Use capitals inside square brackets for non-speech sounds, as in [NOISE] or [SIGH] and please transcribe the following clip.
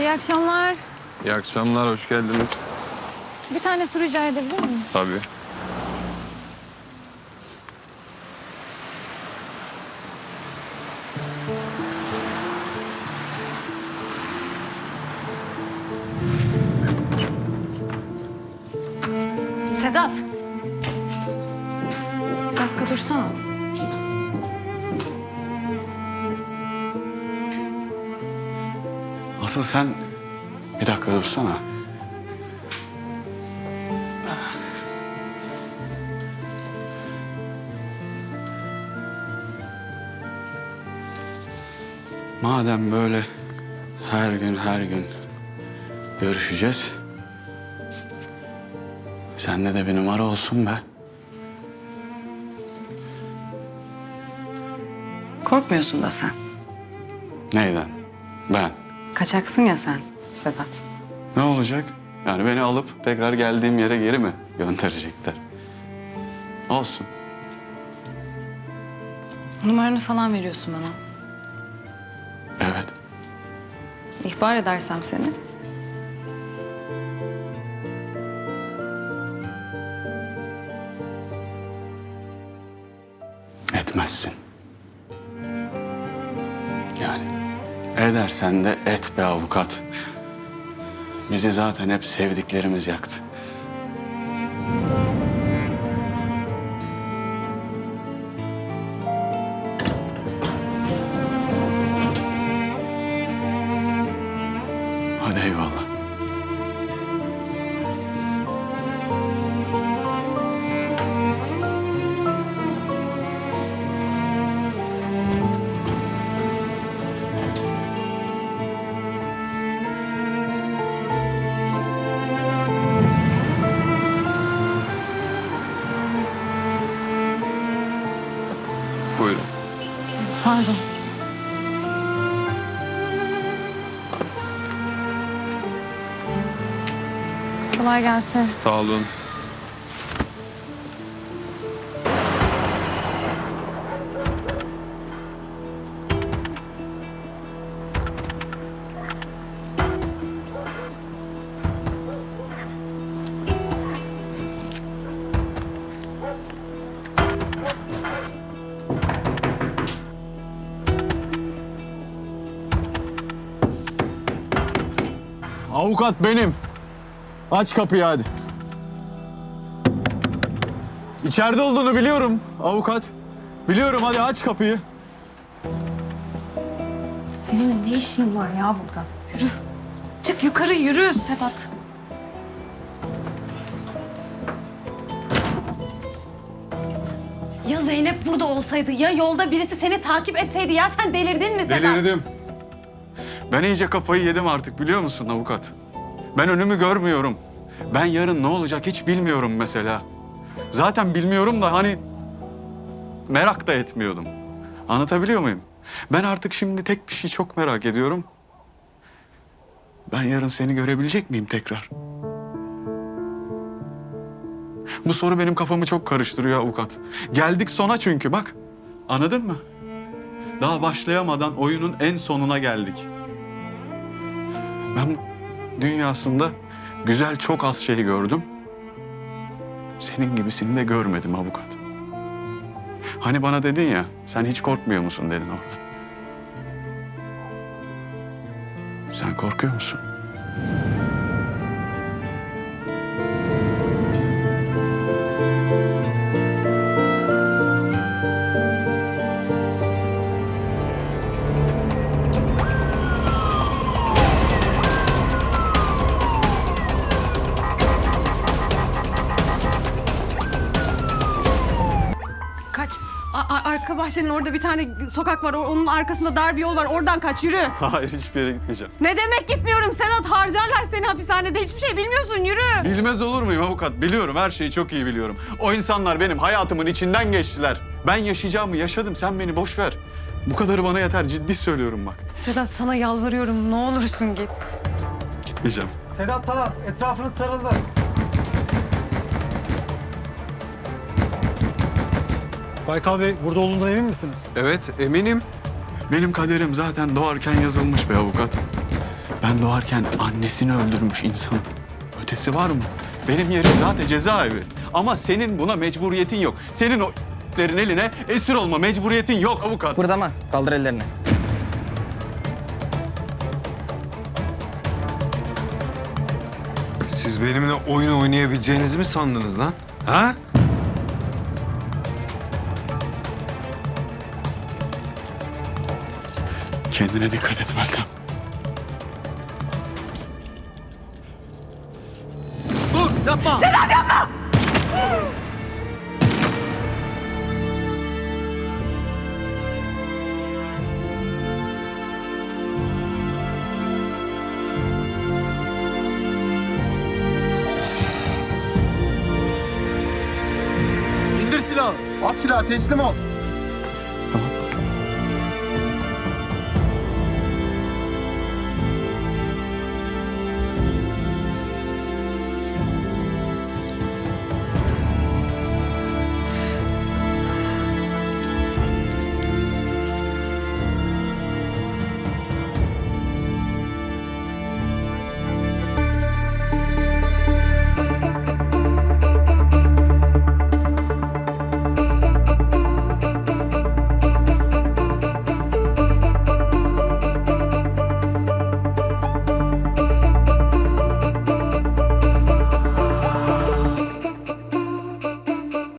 İyi akşamlar. İyi akşamlar, hoş geldiniz. Bir tane su rica edebilir miyim? Tabii. Sedat. Bir dakika dursana. Asıl sen bir dakika dursana. Madem böyle her gün her gün görüşeceğiz. Sende de bir numara olsun be. Korkmuyorsun da sen. Neyden? Ben. Kaçaksın ya sen Sedat. Ne olacak? Yani beni alıp tekrar geldiğim yere geri mi gönderecekler? Olsun. Numaranı falan veriyorsun bana. Evet. İhbar edersem seni. Etmezsin. Edersen de et be avukat. Bizi zaten hep sevdiklerimiz yaktı. Pardon. Kolay gelsin. Sağ olun. Avukat benim. Aç kapıyı hadi. İçeride olduğunu biliyorum avukat. Biliyorum hadi aç kapıyı. Senin ne işin var ya burada? Yürü. Çık yukarı yürü Sedat. Ya Zeynep burada olsaydı ya yolda birisi seni takip etseydi ya sen delirdin mi Sedat? Delirdim. Ben iyice kafayı yedim artık biliyor musun avukat? Ben önümü görmüyorum. Ben yarın ne olacak hiç bilmiyorum mesela. Zaten bilmiyorum da hani merak da etmiyordum. Anlatabiliyor muyum? Ben artık şimdi tek bir şey çok merak ediyorum. Ben yarın seni görebilecek miyim tekrar? Bu soru benim kafamı çok karıştırıyor avukat. Geldik sona çünkü bak. Anladın mı? Daha başlayamadan oyunun en sonuna geldik. Ben dünyasında güzel çok az şey gördüm. Senin gibisini de görmedim avukat. Hani bana dedin ya, sen hiç korkmuyor musun dedin orada. Sen korkuyor musun? Arka bahçenin orada bir tane sokak var. Onun arkasında dar bir yol var. Oradan kaç yürü. [LAUGHS] Hayır, hiçbir yere gitmeyeceğim. Ne demek gitmiyorum Sedat? Harcarlar seni hapishanede. Hiçbir şey bilmiyorsun. Yürü. Bilmez olur muyum avukat? Biliyorum, her şeyi çok iyi biliyorum. O insanlar benim hayatımın içinden geçtiler. Ben yaşayacağımı yaşadım, sen beni boş ver. Bu kadarı bana yeter, ciddi söylüyorum bak. Sedat sana yalvarıyorum. Ne olursun git. Gitmeyeceğim. Sedat tamam. Etrafınız sarıldı. Baykal Bey burada olduğundan emin misiniz? Evet, eminim. Benim kaderim zaten doğarken yazılmış be avukat. Ben doğarken annesini öldürmüş insan. Ötesi var mı? Benim yerim zaten cezaevi. Ama senin buna mecburiyetin yok. Senin o lerin eline esir olma mecburiyetin yok avukat. Kıpırdama. Kaldır ellerini. Siz benimle oyun oynayabileceğinizi mi sandınız lan? Ha? Kendine dikkat et Meltem. Dur yapma. İndir silahı. At silahı teslim ol.